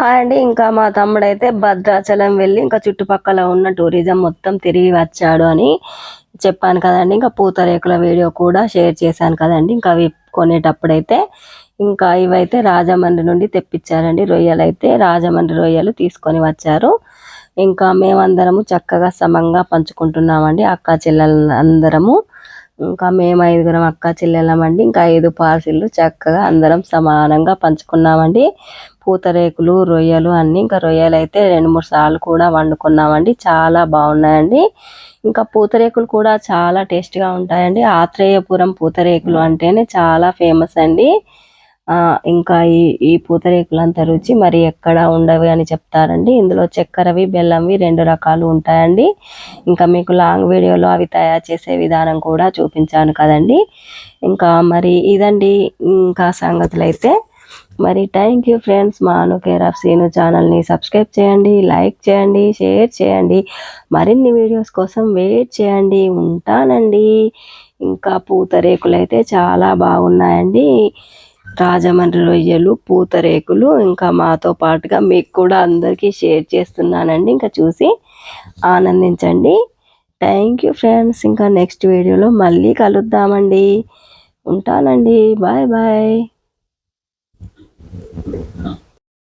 Hi అండి. ఇంకా మా తమ్ముడైతే భద్రాచలం వెళ్ళి ఇంకా చుట్టుపక్కల ఉన్న టూరిజం మొత్తం తిరిగి వచ్చాడు అని చెప్పాను కదండి. ఇంకా పూతరేకుల వీడియో కూడా షేర్ చేశాను కదండి. ఇంకా అవి కొనేటప్పుడైతే ఇంకా ఇవైతే రాజమండ్రి నుండి తెప్పించారండి. రొయ్యలు అయితే రాజమండ్రి రొయ్యలు తీసుకొని వచ్చారు. ఇంకా మేమందరము చక్కగా సమంగా పంచుకుంటున్నామండి. అక్క చెల్లెలు అందరము ఇంకా మేము ఐదుగురం అక్క చెల్లెళ్ళమండి ఇంకా ఐదు పార్సిల్లు చక్కగా అందరం సమానంగా పంచుకున్నామండి. పూతరేకులు రొయ్యలు అన్నీ ఇంకా రొయ్యలు అయితే రెండు మూడు సార్లు కూడా వండుకున్నామండి. చాలా బాగున్నాయండి. ఇంకా పూతరేకులు కూడా చాలా టేస్ట్గా ఉంటాయండి. ఆత్రేయపురం పూతరేకులు అంటేనే చాలా ఫేమస్ అండి. ఇంకా ఈ ఈ పూతరేకులంతా రుచి మరి ఎక్కడ ఉండవు అని చెప్తారండి. ఇందులో చక్కెరవి బెల్లంవి రెండు రకాలు ఉంటాయండి. ఇంకా మీకు లాంగ్ వీడియోలో అవి తయారు చేసే విధానం కూడా చూపించాను కదండి. ఇంకా మరి ఇదండి ఇంకా సంగతులు అయితే మరి థ్యాంక్ యూ ఫ్రెండ్స్. మా అను కేర్ ఆఫ్ సీను ఛానల్ని సబ్స్క్రైబ్ చేయండి లైక్ చేయండి షేర్ చేయండి. మరిన్ని వీడియోస్ కోసం వెయిట్ చేయండి. ఉంటానండి. ఇంకా పూతరేకులు అయితే చాలా బాగున్నాయండి. రాజమండ్రి రొయ్యలు పూతరేకులు ఇంకా మాతో పాటుగా మీకు కూడా అందరికీ షేర్ చేస్తున్నానండి. ఇంకా చూసి ఆనందించండి. థ్యాంక్ యూ ఫ్రెండ్స్ ఇంకా నెక్స్ట్ వీడియోలో మళ్ళీ కలుద్దామండి. ఉంటానండి. Bye bye